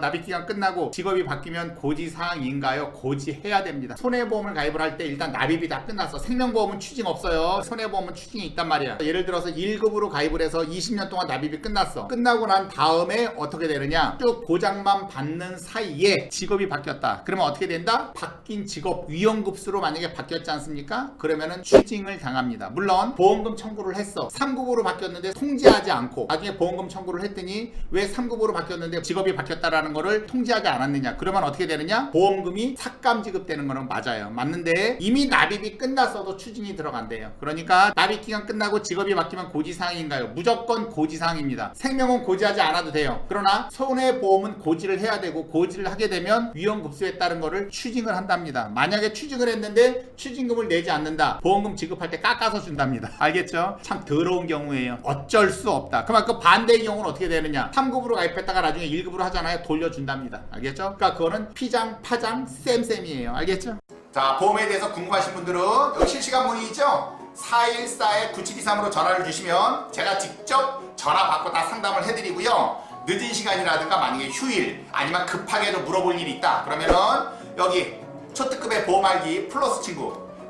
납입 기간 끝나고 직업이 바뀌면 고지 사항인가요? 고지해야 됩니다. 손해보험을 가입을 할 때 일단 납입이 다 끝났어. 생명보험은 추징 없어요. 손해보험은 추징이 있단 말이야. 예를 들어서 1급으로 가입을 해서 20년 동안 납입이 끝났어. 끝나고 난 다음에 어떻게 되느냐? 쭉 보장만 받는 사이에 직업이 바뀌었다. 그러면 어떻게 된다? 바뀐 직업 위험급수로 만약에 바뀌었지 않습니까? 그러면은 추징을 당합니다. 물론 보험금 청구를 했어. 3급으로 바뀌었는데 통지하지 않고 나중에 보험금 청구를 했더니 왜 3급으로 바뀌었는데 직업이 바뀌었다라는 거를 통지하지 않았느냐? 그러면 어떻게 되느냐? 보험금이 삭감 지급되는 거는 맞아요. 맞는데 이미 납입이 끝났어도 추징이 들어간대요. 그러니까 납입 기간 끝나고 직업이 바뀌면 고지사항인가요? 무조건 고지사항입니다. 생명은 고지하지 않아도 돼요. 그러나 손해보험은 고지를 해야 되고 고지를 하게 되면 위험급수에 따른 거를 추징을 한답니다. 만약에 추징을 했는데 추징금을 내지 않는다. 보험금 지급할 때 깎아서 준답니다. 알겠죠? 참 더러운 경우예요. 어쩔 수 없다. 그만큼 반대의 경우는 어떻게 되느냐? 3급으로 가입했다가 나중에 1급으로 하잖아요. 돌려준답니다. 알겠죠? 그러니까 그거는 피장, 파장, 쌤쌤이에요. 알겠죠? 자, 보험에 대해서 궁금하신 분들은 여기 실시간 문의죠? 414-9723으로 전화를 주시면 제가 직접 전화 받고 다 상담을 해드리고요. 늦은 시간이라든가 만약에 휴일 아니면 급하게도 물어볼 일이 있다. 그러면은 여기 초특급의 보험 알기 플러스 친구